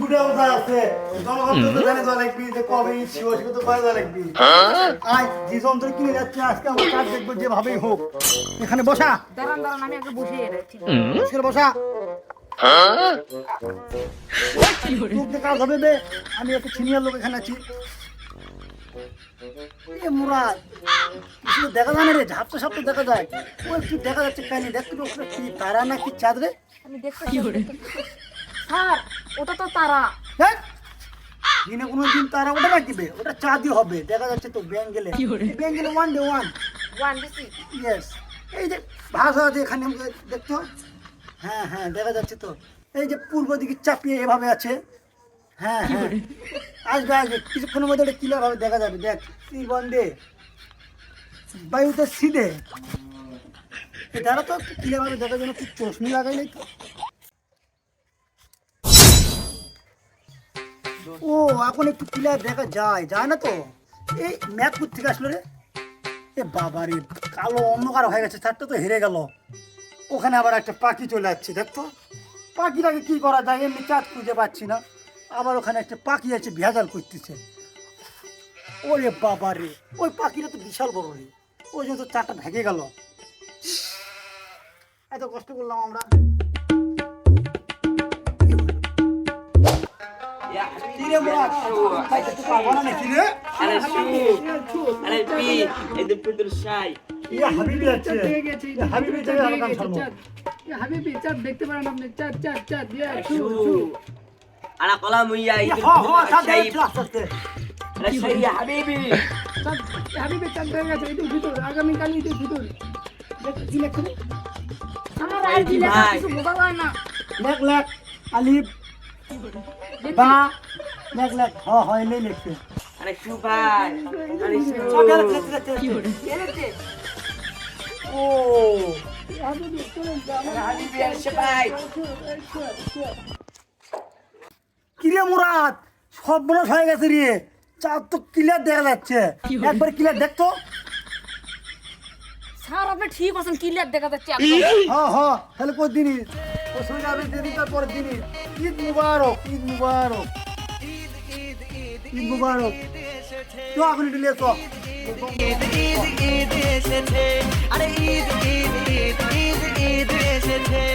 দুটো আছে। জনগণ তো জানে যা লাগবি যে কবে ঈদ ছিল তো কয়ে যা লাগবি আজ যে যন্ত্র কিনে যাচ্ছে আজকে আমার কাজ দেখব যেভাবেই হোক। এখানে বসা। দাঁড়ান দাঁড়ান আমি আগে আজকে বসা। লোক হবে বে আমি একটু সিনিয়র লোক এখানে আছি। এ কিছু দেখা যায় না রে ঝাপসা সাপটা দেখা যায়। ওই কি দেখা যাচ্ছে কেন? দেখতে তো কি তারা না কি চাঁদ রে। আমি দেখতে স্যার ওটা তো তারা। হ্যাঁ? দিনে কোনো দিন তারা ওটা রাখবে ওটা চাঁদই হবে দেখা যাচ্ছে তো ব্যাঙ্গেলে। ব্যাঙ্গেলে ওয়ান ডে ওয়ান ওয়ান দিছি ইয়েস এই যে ভাষা আছে এখানে দেখতো হ্যাঁ হ্যাঁ দেখা যাচ্ছে তো। এই যে পূর্ব দিকে চাপিয়ে এভাবে আছে। হ্যাঁ হ্যাঁ। আসবে আসবে। কিছুক্ষণের মধ্যে এটা ক্লিয়ার ভাবে দেখা যাবে। দেখ তীর বন্ধে বায়ুতে সিধে এটা তো ক্লিয়ার ভাবে দেখার জন্য কি চশমি লাগাই নাই তো। ও, এখন একটু ক্লিয়ার দেখা যায় যায় না তো? এই ম্যাপ থেকে আসলো রে? এ বাবা রে কালো অন্ধকার হয়ে গেছে, চারটা তো হেরে গেল। ওখানে আবার একটা পাখি চলে যাচ্ছে দেখতো পাখিটাকে কি করা যায়? এমনি চাঁদ খুঁজে পাচ্ছি না। আবার ওখানে একটা পাখি আছে, ভেজাল করতেছে। ওরে বাবা রে ওই পাখিটা তো বিশাল বড় রে। ওই জন্য তো চারটা ভেঙে গেল। এত কষ্ট করলাম আমরা। কিরে মুরাদ, খাইতে তো পারব না নাকি রে? আরে শু আরে পি এই যে পুতুল শাই ইয়া হাবিবি আছে। হাবিবি থেকে আমার কাম ছাড়বো। হাবিবি চাঁদ দেখতে পারেন আপনি। চাঁদ চাঁদ চাঁদ ইয়া শু যে হ হ শাই ক্লাস আছে আরে শাই হাবিবি। হয়ে গেছে আমার আর কিছু বোঝা না। লেখ লেখ আলিফ। বা লেখ লেখ হ হ এলে আরে শু ভাই আরে শু সকাল এলেছে ও। কিরে মুরাদ সব বড় হয়ে গেছে রে। চাঁদ তো ক্লিয়ার দেখা যাচ্ছে। একবার ক্লিয়ার দেখতো স্যার আপনি ঠিক আছেন ক্লিয়ার দেখা যাচ্ছে। একদম। হ হ তাহলে কোন দিনই ও সোজা হবে যেদিন তারপর দিনই। ঈদ মুবারক ঈদ মুবারক। ঈদ মুবারক। তো এখন লেখো। ঈদ ঈদ ঈদ ঈদ